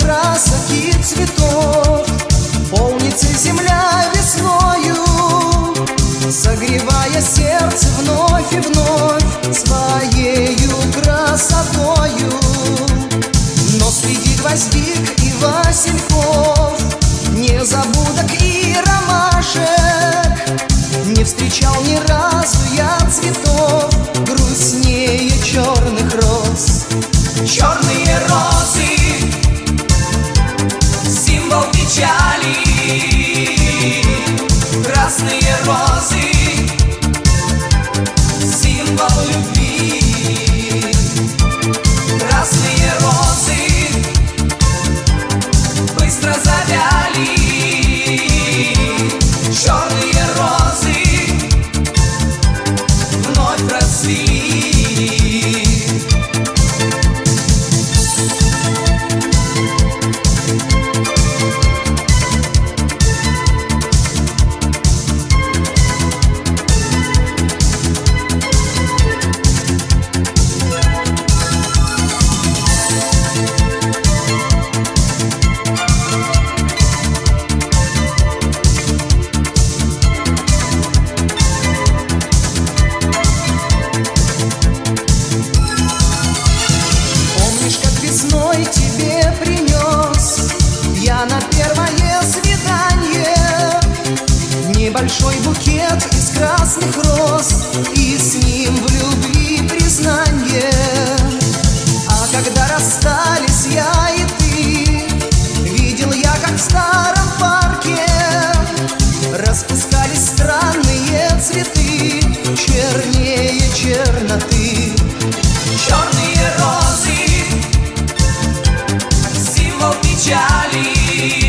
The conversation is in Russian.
Красок и цветов Полнится земля весною Согревая сердце печали Красные розы Символ любви весной тебе принес Я на первое свидание. Небольшой букет из красных роз И с ним в любви признание. А когда расстались я и ты Видел я, как в старом парке Распускались странные цветы чернее ali.